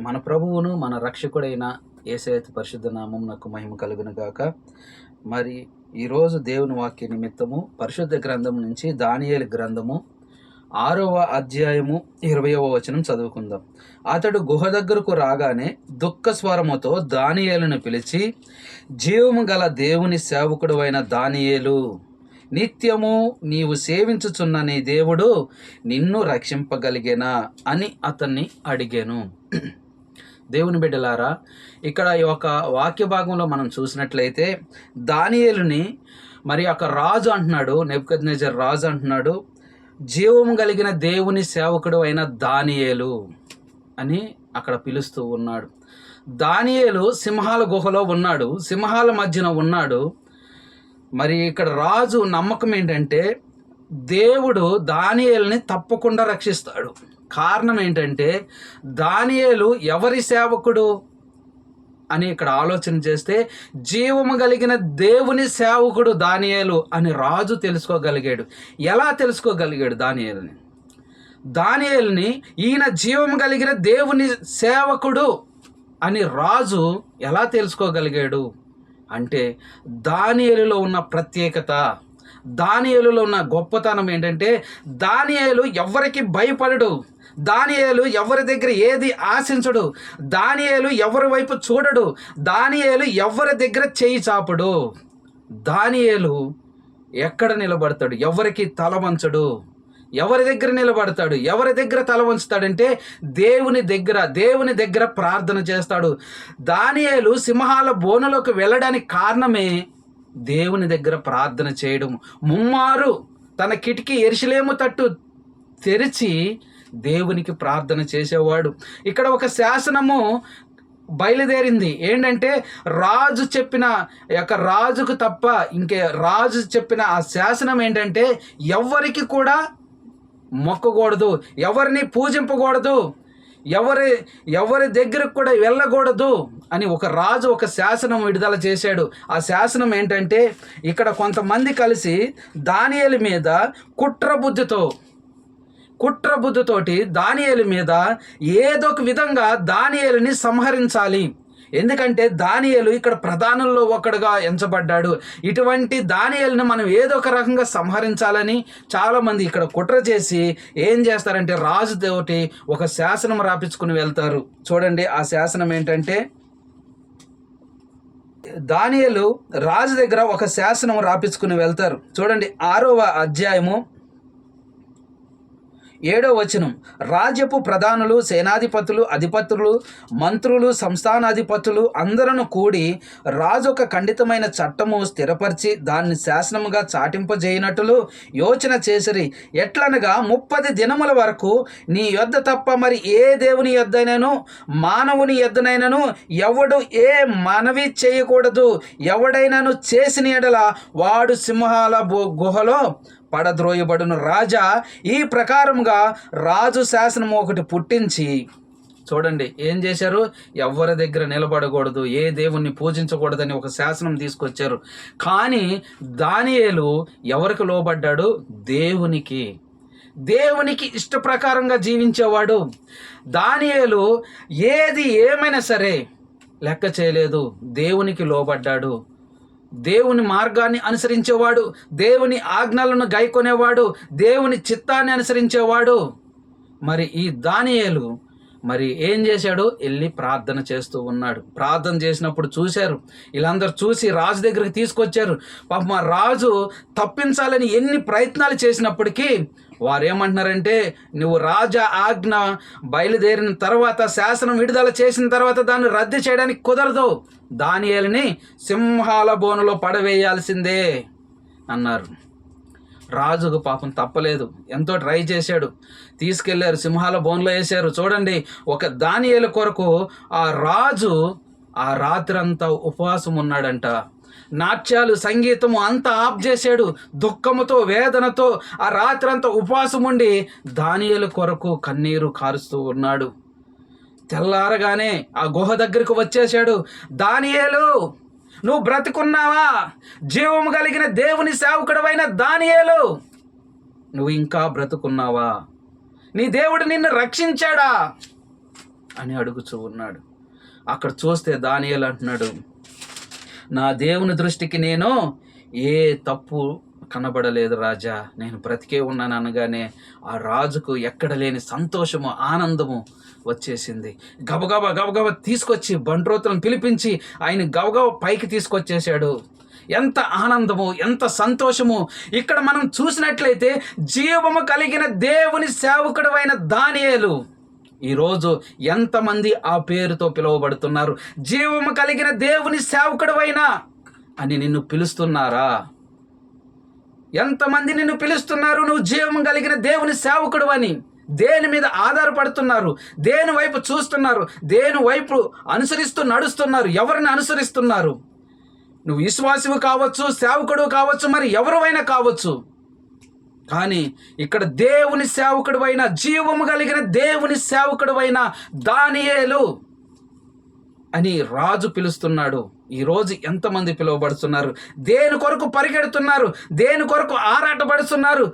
మన ప్రభువును మన రక్షకుడైన ఏసైత పరిశుద్ధ నామం నాకు మహిమ కలుగును గాక. మరి ఈరోజు దేవుని వాక్య నిమిత్తము పరిశుద్ధ గ్రంథం నుంచి దానియేలు గ్రంథము ఆరవ అధ్యాయము ఇరవయవ వచనం చదువుకుందాం. అతడు గుహ దగ్గరకు రాగానే దుఃఖ స్వరముతో దానియేలును పిలిచి జీవము గల దేవుని సేవకుడు అయిన దానియేలు నిత్యము నీవు సేవించుచున్న నీ దేవుడు నిన్ను రక్షింపగలిగేనా? అని అతన్ని అడిగాను. దేవుని బిడ్డలారా ఇక్కడ ఈ యొక్క వాక్య భాగంలో మనం చూసినట్లయితే దానియేలుని మరి ఒక రాజు అంటున్నాడు నెబ్కద్నేజర్ రాజు అంటున్నాడు జీవము కలిగిన దేవుని సేవకుడు అయిన దానియేలు అని అక్కడ పిలుస్తూ ఉన్నాడు. దానియేలు సింహాల గుహలో ఉన్నాడు సింహాల మధ్యన ఉన్నాడు. మరి ఇక్కడ రాజు నమ్మకం ఏంటంటే దేవుడు దానియేలుని తప్పకుండా రక్షిస్తాడు. కారణం ఏంటంటే దానియేలు ఎవరి సేవకుడు? అని ఇక్కడ ఆలోచన చేస్తే జీవము కలిగిన దేవుని సేవకుడు దానియేలు అని రాజు తెలుసుకోగలిగాడు. ఎలా తెలుసుకోగలిగాడు దానియేలుని? దానియేలుని ఈయన జీవము కలిగిన దేవుని సేవకుడు అని రాజు ఎలా తెలుసుకోగలిగాడు? అంటే దానియేలులో ఉన్న ప్రత్యేకత దానియేలులో ఉన్న గొప్పతనం ఏంటంటే దానియేలు ఎవరికి భయపడడు. దానియేలు ఎవరి దగ్గర ఏది ఆశించడు దానియేలు ఎవరి వైపు చూడడు దానియేలు ఎవరి దగ్గర చేయి చాపడు. దానియేలు ఎక్కడ నిలబడతాడు? ఎవరికి తల వంచడు? ఎవరి దగ్గర నిలబడతాడు? ఎవరి దగ్గర తల వంచుతాడంటే దేవుని దగ్గర దేవుని దగ్గర ప్రార్థన చేస్తాడు. దానియేలు సింహాల బోనులోకి వెళ్ళడానికి కారణమే దేవుని దగ్గర ప్రార్థన చేయడం. ముమ్మారు తన కిటికీ ఎరిశలేము తట్టు తెరిచి దేవునికి ప్రార్థన చేసేవాడు. ఇక్కడ ఒక శాసనము బయలుదేరింది. ఏంటంటే రాజు చెప్పిన యొక్క రాజుకు తప్ప ఇంకే రాజు చెప్పిన ఆ శాసనం ఏంటంటే ఎవరికి కూడా మొక్కకూడదు ఎవరిని పూజింపకూడదు ఎవరి ఎవరి దగ్గరకు కూడా వెళ్ళకూడదు అని ఒక రాజు ఒక శాసనం విడుదల చేశాడు. ఆ శాసనం ఏంటంటే ఇక్కడ కొంతమంది కలిసి దానియల మీద కుట్ర కుట్ర బుద్ధితోటి దానియేలు మీద ఏదో ఒక విధంగా దానియేలుని సంహరించాలి. ఎందుకంటే దానియలు ఇక్కడ ప్రధానంలో ఒకడుగా ఎంచబడ్డాడు. ఇటువంటి దానియేలుని మనం ఏదో ఒక రకంగా సంహరించాలని చాలామంది ఇక్కడ కుట్ర చేసి ఏం చేస్తారంటే రాజుతోటి ఒక శాసనం రాపించుకుని వెళ్తారు. చూడండి ఆ శాసనం ఏంటంటే దానియలు రాజు దగ్గర ఒక శాసనం రాపించుకుని వెళ్తారు. చూడండి ఆరవ అధ్యాయము ఏడో వచనం. రాజ్యపు ప్రధానులు సేనాధిపతులు అధిపతులు మంత్రులు సంస్థానాధిపతులు అందరూ కూడి రాజు ఒక ఖండితమైన చట్టము స్థిరపరిచి దాన్ని శాసనముగా చాటింపజేయనట్లు యోచన చేసిరి. ఎట్లనగా ముప్పది దినముల వరకు నీ యొద్ద తప్ప మరి ఏ దేవుని యొద్దనైనను మానవుని యొద్దనైనను ఎవడు ఏ మనవి చేయకూడదు ఎవడైనాను చేసిన ఎడల వాడు సింహాల గుహలో పడద్రోయబడును. రాజా ఈ ప్రకారముగా రాజు శాసనం ఒకటి పుట్టించి చూడండి ఏం చేశారు? ఎవరి దగ్గర నిలబడకూడదు ఏ దేవుణ్ణి పూజించకూడదని ఒక శాసనం తీసుకొచ్చారు. కానీ దానియేలు ఎవరికి లోబడ్డాడు? దేవునికి. దేవునికి ఇష్ట ప్రకారంగా జీవించేవాడు. దానియేలు ఏది ఏమైనా సరే లెక్క చేయలేదు దేవునికి లోబడ్డాడు. దేవుని మార్గాన్ని అనుసరించేవాడు దేవుని ఆజ్ఞలను గైకొనేవాడు దేవుని చిత్తాన్ని అనుసరించేవాడు. మరి ఈ దానియేలు మరి ఏం చేశాడు? వెళ్ళి ప్రార్థన చేస్తూ ఉన్నాడు. ప్రార్థన చేసినప్పుడు చూశారు. వీళ్ళందరూ చూసి రాజు దగ్గరికి తీసుకొచ్చారు. పాప మా రాజు తప్పించాలని ఎన్ని ప్రయత్నాలు చేసినప్పటికీ వారు ఏమంటున్నారంటే నువ్వు రాజా ఆజ్ఞ బయలుదేరిన తర్వాత శాసనం విడుదల చేసిన తర్వాత దాన్ని రద్దు చేయడానికి కుదరదు. దానియాలని సింహాల బోనులో పడవేయాల్సిందే అన్నారు. రాజుకు పాపం తప్పలేదు. ఎంతో ట్రై చేశాడు. తీసుకెళ్ళారు సింహాల బోన్లో వేశారు. చూడండి ఒక దానియాల కొరకు ఆ రాజు ఆ రాత్రంతా ఉపవాసం ఉన్నాడంట నాట్యాలు సంగీతము అంతా ఆఫ్ చేశాడు. దుఃఖముతో వేదనతో ఆ రాత్రంతా ఉపవాసం ఉండి దానియేలు కొరకు కన్నీరు కారుస్తూ ఉన్నాడు. తెల్లారగానే ఆ గుహ దగ్గరకు వచ్చేశాడు. దానియేలు నువ్వు బ్రతుకున్నావా? జీవము కలిగిన దేవుని సేవకుడవైన దానియేలు నువ్వు ఇంకా బ్రతుకున్నావా? నీ దేవుడు నిన్ను రక్షించాడా? అని అడుగుచూ ఉన్నాడు. అక్కడ చూస్తే దానియేలు అంటున్నాడు నా దేవుని దృష్టికి నేను ఏ తప్పు కనబడలేదు రాజా. నేను బ్రతికే ఉన్నాను అనగానే ఆ రాజుకు ఎక్కడ లేని సంతోషము ఆనందము వచ్చేసింది. గబగబా గబగబా తీసుకొచ్చి బండ్రోతులను పిలిపించి ఆయన గబగబ పైకి తీసుకొచ్చేసాడు ఎంత ఆనందము ఎంత సంతోషము. ఇక్కడ మనం చూసినట్లయితే జీవము కలిగిన దేవుని సేవకుడు అయిన దానియేలు. ఈరోజు ఎంతమంది ఆ పేరుతో పిలువబడుతున్నారు? జీవము కలిగిన దేవుని సేవకుడు అని నిన్ను పిలుస్తున్నారా? ఎంతమంది నిన్ను పిలుస్తున్నారు? నువ్వు జీవం కలిగిన దేవుని సేవకుడు అని దేని మీద ఆధారపడుతున్నారు? దేని వైపు చూస్తున్నారు? దేని వైపు అనుసరిస్తూ నడుస్తున్నారు? ఎవరిని అనుసరిస్తున్నారు? నువ్వు విశ్వాసువు కావచ్చు సేవకుడు కావచ్చు మరి ఎవరువైనా కావచ్చు. కానీ ఇక్కడ దేవుని సేవకుడు అయిన జీవము కలిగిన దేవుని సేవకుడు అయిన దానియేలు అని రాజు పిలుస్తున్నాడు. ఈరోజు ఎంతమంది పిలువబడుతున్నారు? దేని కొరకు పరిగెడుతున్నారు? దేని కొరకు ఆరాటపడుతున్నారు?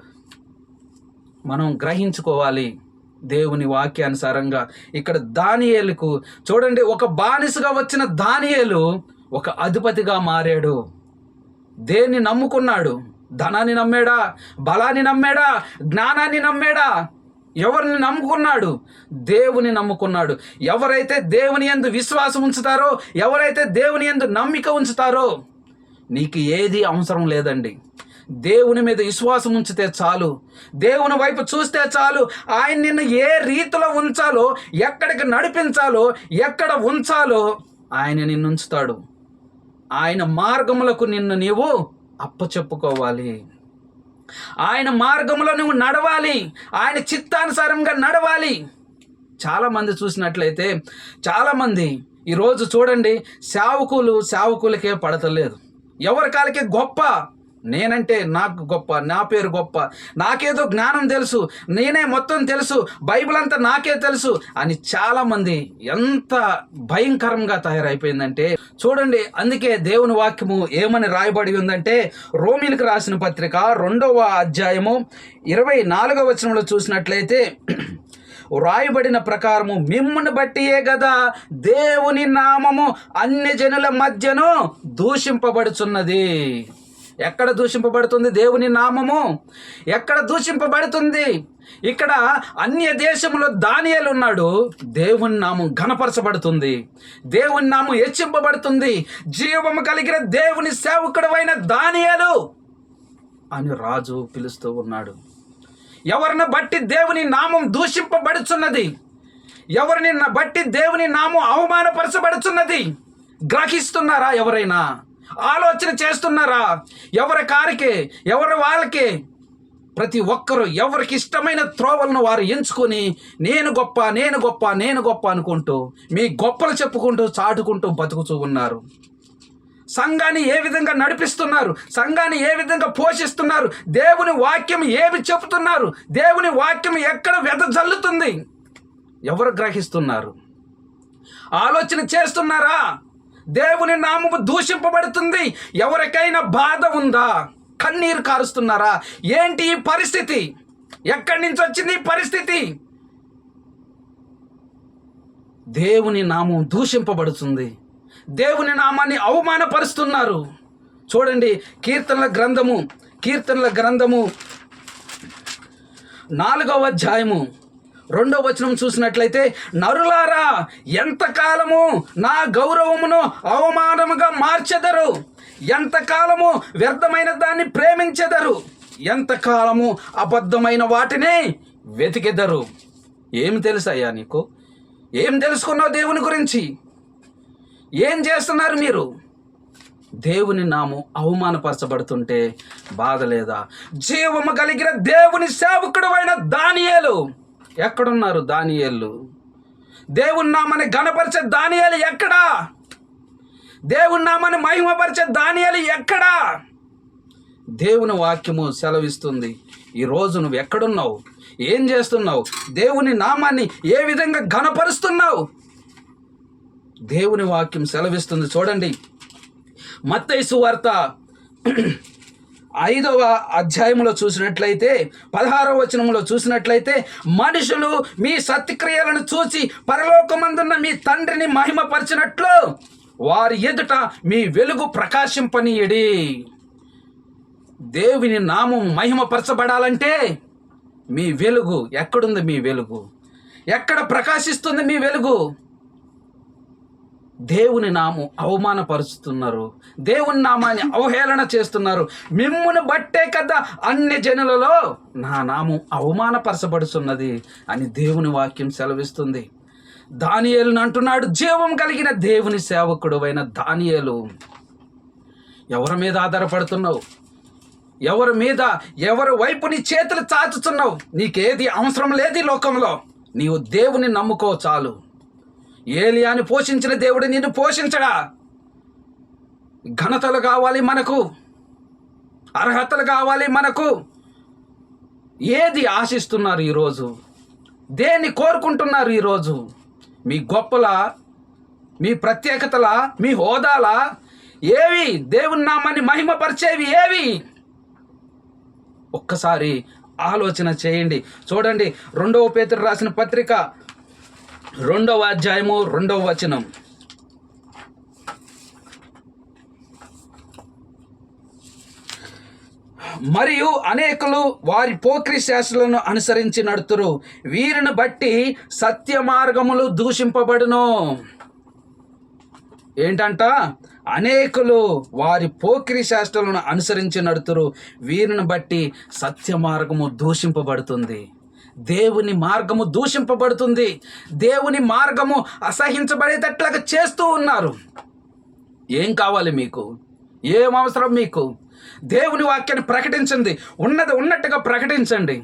మనం గ్రహించుకోవాలి దేవుని వాక్యానుసారంగా. ఇక్కడ దానియేలుకు చూడండి ఒక బానిసగా వచ్చిన దానియేలు ఒక అధిపతిగా మారాడు. దేన్ని నమ్ముకున్నాడు? ధనాన్ని నమ్మాడా బలాన్ని నమ్మాడా జ్ఞానాన్ని నమ్మాడా? ఎవరిని నమ్ముకున్నాడు? దేవుని నమ్ముకున్నాడు. ఎవరైతే దేవుని యందు విశ్వాసం ఉంచుతారో ఎవరైతే దేవుని యందు నమ్మిక ఉంచుతారో నీకు ఏది అవసరం లేదండి. దేవుని మీద విశ్వాసం ఉంచితే చాలు. దేవుని వైపు చూస్తే చాలు. ఆయన నిన్ను ఏ రీతిలో ఉంచాలో ఎక్కడికి నడిపించాలో ఎక్కడ ఉంచాలో ఆయన నిన్ను ఉంచుతాడు. ఆయన మార్గములకు నిన్ను నీవు అప్పచెప్పుకోవాలి. ఆయన మార్గంలో నువ్వు నడవాలి. ఆయన చిత్తానుసారంగా నడవాలి. చాలామంది చూసినట్లయితే చాలామంది ఈరోజు చూడండి సేవకులు సేవకులకే పడతలేదు. ఎవరి కాలకే గొప్ప నేనంటే నాకు గొప్ప నా పేరు గొప్ప. నాకేదో జ్ఞానం తెలుసు నేనే మొత్తం తెలుసు బైబిల్ అంతా నాకే తెలుసు అని చాలామంది ఎంత భయంకరంగా తయారైపోయిందంటే చూడండి అందుకే దేవుని వాక్యము ఏమని రాయబడి ఉందంటే రోమిలకు రాసిన పత్రిక రెండవ అధ్యాయము ఇరవై నాలుగవ వచనంలో చూసినట్లయితే వ్రాయబడిన ప్రకారము మిమ్మల్ని బట్టియే కదా దేవుని నామము అన్య జనుల మధ్యను దూషింపబడుచున్నది. ఎక్కడ దూషింపబడుతుంది దేవుని నామము? ఎక్కడ దూషింపబడుతుంది? ఇక్కడ అన్య దేశంలో దానియాలు ఉన్నాడు దేవుని నామం ఘనపరచబడుతుంది. దేవుని నామం హెచ్చింపబడుతుంది. జీవము కలిగిన దేవుని సేవకుడమైన దానియాలు అని రాజు పిలుస్తూ ఉన్నాడు. ఎవరిని బట్టి దేవుని నామం దూషింపబడుచున్నది? ఎవరిని బట్టి దేవుని నామం అవమానపరచబడుచున్నది? గ్రహిస్తున్నారా ఎవరైనా? ఆలోచన చేస్తున్నారా? ఎవరి కారికి ఎవరి వాళ్ళకి? ప్రతి ఒక్కరూ ఎవరికి ఇష్టమైన త్రోవలను వారు ఎంచుకొని నేను గొప్ప నేను గొప్ప నేను గొప్ప అనుకుంటూ మీ గొప్పలు చెప్పుకుంటూ చాటుకుంటూ బతుకుతూ ఉన్నారు. సంఘాన్ని ఏ విధంగా నడిపిస్తున్నారు? సంఘాన్ని ఏ విధంగా పోషిస్తున్నారు? దేవుని వాక్యం ఏమి చెబుతున్నారు? దేవుని వాక్యం ఎక్కడ వెదజల్లుతుంది? ఎవరు గ్రహిస్తున్నారు? ఆలోచన చేస్తున్నారా? దేవుని నామము దూషింపబడుతుంది. ఎవరికైనా బాధ ఉందా? కన్నీరు కారుస్తున్నారా? ఏంటి ఈ పరిస్థితి? ఎక్కడి నుంచి వచ్చింది ఈ పరిస్థితి? దేవుని నామం దూషింపబడుతుంది. దేవుని నామాన్ని అవమానపరుస్తున్నారు. చూడండి కీర్తనల గ్రంథము కీర్తనల గ్రంథము నాలుగవ అధ్యాయము. రెండవ వచనం చూసినట్లయితే నరులారా ఎంతకాలము నా గౌరవమును అవమానముగా మార్చెదరు? ఎంతకాలము వ్యర్థమైన దాన్ని ప్రేమించెదరు? ఎంతకాలము అబద్ధమైన వాటిని వెతికెదరు? ఏమి తెలుసయ్యా నీకు? ఏం తెలుసుకున్నావు దేవుని గురించి? ఏం చేస్తున్నారు మీరు? దేవుని నాము అవమానపరచబడుతుంటే బాధ లేదా జీవము కలిగిన దేవుని సేవకుడు అయిన దానియేలు. ఎక్కడున్నారు దానియాలు? దేవుని నామని గణపరిచే దానియాలు ఎక్కడా? దేవుని మహిమపరిచే దానియాలు ఎక్కడా? దేవుని వాక్యము సెలవిస్తుంది. ఈరోజు నువ్వు ఎక్కడున్నావు? ఏం చేస్తున్నావు? దేవుని నామాన్ని ఏ విధంగా ఘనపరుస్తున్నావు? దేవుని వాక్యం సెలవిస్తుంది. చూడండి. మత్తైసు వార్త ఐదవ అధ్యాయంలో చూసినట్లయితే పదహారవ వచనంలో చూసినట్లయితే మనుషులు మీ సత్క్రియలను చూసి పరలోకమందున్న మీ తండ్రిని మహిమపరిచినట్లు వారి ఎదుట మీ వెలుగు ప్రకాశింపనీయడి. దేవుని నామం మహిమపరచబడాలంటే మీ వెలుగు ఎక్కడుంది మీ వెలుగు? ఎక్కడ ప్రకాశిస్తుంది మీ వెలుగు? దేవుని నామం అవమానపరుస్తున్నారు. దేవుని నామాన్ని అవహేళన చేస్తున్నారు. మిమ్మును బట్టే కదా అన్ని జనులలో నా నామం అవమానపరచబడుతున్నది అని దేవుని వాక్యం సెలవిస్తుంది. దానియేలును అంటున్నాడు జీవం కలిగిన దేవుని సేవకుడు అయిన దానియేలు. ఎవరి మీద ఆధారపడుతున్నావు? ఎవరి మీద ఎవరి వైపు నీ చేతులు చాచుతున్నావు నీకేది అవసరం లేదు ఈ లోకంలో. నీవు దేవుని నమ్ముకో చాలు. ఏలియాని పోషించిన దేవుడు నిన్ను పోషించడా? ఘనతలు కావాలి మనకు అర్హతలు కావాలి మనకు. ఏది ఆశిస్తున్నారు ఈరోజు? దేన్ని కోరుకుంటున్నారు ఈరోజు? మీ గొప్పల మీ ప్రత్యేకతల మీ హోదాల? ఏవి? దేవుని నామాన్ని మహిమపరిచేవి ఏవి? ఒక్కసారి ఆలోచన చేయండి. చూడండి రెండవ పేతురు రాసిన పత్రిక రెండవ అధ్యాయము రెండవ వచనం. మరియు అనేకులు వారి పోక్రి శాస్త్రులను అనుసరించి నడుతురు. వీరిని బట్టి సత్య మార్గములు దూషింపబడును. ఏంటంట? అనేకులు వారి పోక్రి శాస్త్రాలను అనుసరించి నడుతురు. వీరిని బట్టి సత్య మార్గము దూషింపబడుతుంది. దేవుని మార్గము దూషింపబడుతుంది. దేవుని మార్గము అసహించబడేటట్లుగా చేస్తూ ఉన్నారు. ఏం కావాలి మీకు? ఏం అవసరం మీకు? దేవుని వాక్యాన్ని ప్రకటించండి ఉన్నది ఉన్నట్టుగా ప్రకటించండి.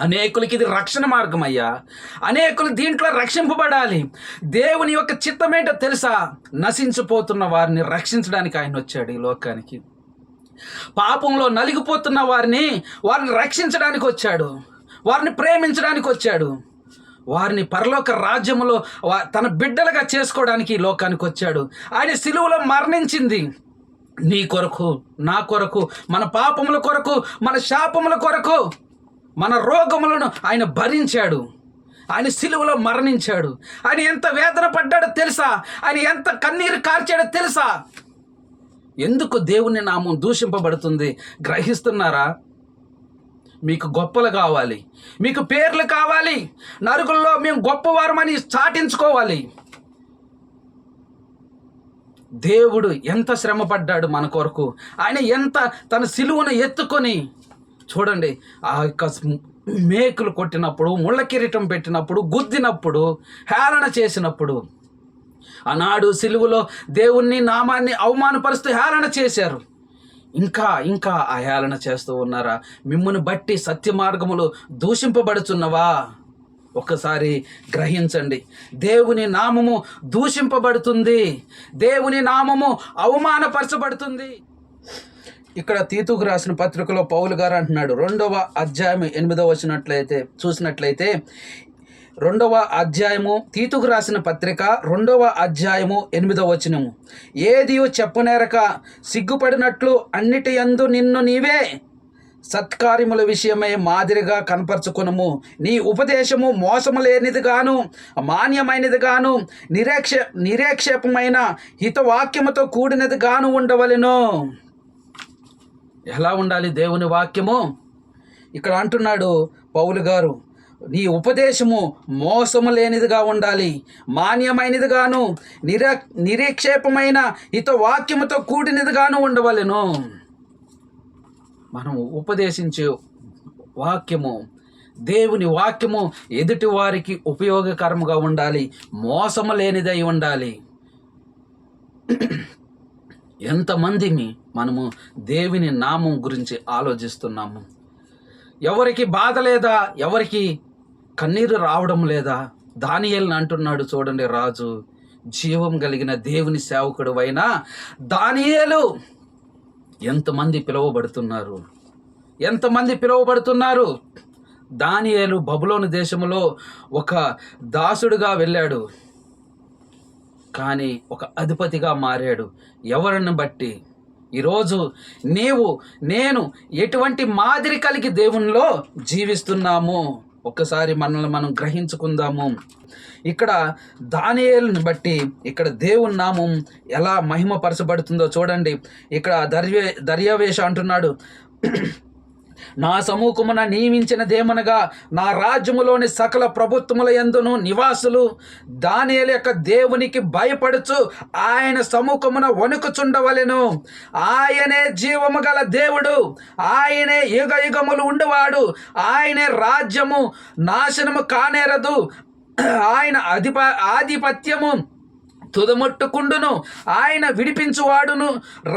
అనేకులకి ఇది రక్షణ మార్గం అయ్యా అనేకులు దీంట్లో రక్షింపబడాలి. దేవుని యొక్క చిత్తమేంటో తెలుసా? నశించిపోతున్న వారిని రక్షించడానికి ఆయన వచ్చాడు ఈ లోకానికి. పాపంలో నలిగిపోతున్న వారిని వారిని రక్షించడానికి వచ్చాడు. వారిని ప్రేమించడానికి వచ్చాడు. వారిని పరలోక రాజ్యములో తన బిడ్డలుగా చేసుకోవడానికి ఈ లోకానికి వచ్చాడు. ఆయన సిలువలో మరణించింది. నీ కొరకు నా కొరకు మన పాపముల కొరకు మన శాపముల కొరకు మన రోగములను ఆయన భరించాడు. ఆయన సిలువలో మరణించాడు. ఆయన ఎంత వేదన పడ్డాడో తెలుసా? ఆయన ఎంత కన్నీరు కార్చాడో తెలుసా? ఎందుకు దేవుని నామం దూషింపబడుతుంది? గ్రహిస్తున్నారా? మీకు గొప్పలు కావాలి. మీకు పేర్లు కావాలి. నరుకుల్లో మేము గొప్పవారమని చాటించుకోవాలి. దేవుడు ఎంత శ్రమ పడ్డాడు మన కొరకు. ఆయన ఎంత తన సిలువను ఎత్తుకొని చూడండి ఆ యొక్క మేకులు కొట్టినప్పుడు ముళ్ళ కిరీటం పెట్టినప్పుడు గుద్దినప్పుడు హేళన చేసినప్పుడు ఆనాడు సిలువలో దేవుణ్ణి నామాన్ని అవమానపరుస్తూ హేళన చేశారు. ఇంకా ఇంకా ఆయాలన చేస్తూ ఉన్నారా? మిమ్మల్ని బట్టి సత్య మార్గములు దూషింపబడుచున్నవా? ఒకసారి గ్రహించండి. దేవుని నామము దూషింపబడుతుంది. దేవుని నామము అవమానపరచబడుతుంది. ఇక్కడ తీతుకు రాసిన పత్రికలో పౌలు గారు అంటున్నాడు. రెండవ అధ్యాయం ఎనిమిదవ వచ్చినట్లయితే చూసినట్లయితే రెండవ అధ్యాయము తీతుకు రాసిన పత్రిక రెండవ అధ్యాయము ఎనిమిదవ వచనము. ఏదియు చెప్పనేరక సిగ్గుపడినట్లు అన్నిటి యందు నిన్ను నీవే సత్కార్యముల విషయమై మాదిరిగా కనపరచుకునము. నీ ఉపదేశము మోసము లేనిదిగాను మాన్యమైనదిగాను నిరేక్ష నిరేక్షేపమైన హితవాక్యముతో కూడినదిగాను ఉండవలెను. ఎలా ఉండాలి దేవుని వాక్యము? ఇక్కడ అంటున్నాడు పౌలు గారు నీ ఉపదేశము మోసము లేనిదిగా ఉండాలి. మాన్యమైనదిగాను నిరా నిరీక్షేపమైన ఇత వాక్యముతో కూడినదిగాను ఉండవలెను. మనము ఉపదేశించే వాక్యము దేవుని వాక్యము ఎదుటి వారికి ఉపయోగకరముగా ఉండాలి మోసము లేనిదై ఉండాలి. ఎంతమందిని మనము దేవుని నామం గురించి ఆలోచిస్తున్నాము? ఎవరికి బాధ లేదా? ఎవరికి కన్నీరు రావడం లేదా? దానియల్ని అంటున్నాడు చూడండి రాజు. జీవం కలిగిన దేవుని సేవకుడు అయినా దానియేలు. ఎంతమంది పిలువబడుతున్నారు? ఎంతమంది పిలువబడుతున్నారు? దానియేలు బబులోని దేశంలో ఒక దాసుడుగా వెళ్ళాడు. కానీ ఒక అధిపతిగా మారాడు. ఎవరిని బట్టి? ఈరోజు నీవు నేను ఎటువంటి మాదిరి కలిగి దేవునిలో జీవిస్తున్నాము? ఒక్కసారి మనల్ని మనం గ్రహించుకుందాము. ఇక్కడ దానియేలుని బట్టి ఇక్కడ దేవుని నామం ఎలా మహిమపరచబడుతుందో చూడండి. ఇక్కడ దర్య దర్యావేష అంటున్నాడు. నా సమూహమున నియమించిన దేమనగా నా రాజ్యములోని సకల ప్రభుత్వముల ఎందును నివాసులు దానియల యొక్క దేవునికి భయపడుచు ఆయన సముఖమున వణుకుచుండవలెను. ఆయనే జీవము గల దేవుడు. ఆయనే యుగ యుగములు ఉండేవాడు. ఆయనే రాజ్యము నాశనము కానేరదు. ఆయన అధిప ఆధిపత్యము తుదముట్టుకుండును. ఆయన విడిపించువాడును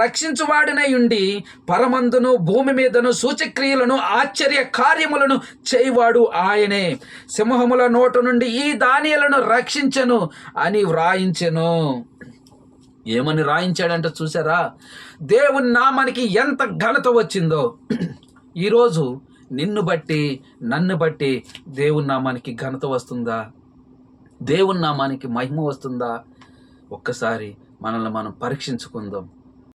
రక్షించువాడునై ఉండి పరమందును భూమి మీదను సూచక్రియలను ఆశ్చర్య కార్యములను చేయువాడు ఆయనే. సింహముల నోటు నుండి ఈ దానియలను రక్షించెను అని వ్రాయించెను. ఏమని రాయించాడంటే చూసారా దేవుని నామానికి ఎంత ఘనత వచ్చిందో. ఈరోజు నిన్ను బట్టి నన్ను బట్టి దేవుని నామానికి ఘనత వస్తుందా? దేవుని నామానికి మహిమ వస్తుందా? ఒక్కసారి మనల్ని మనం పరీక్షించుకుందాం.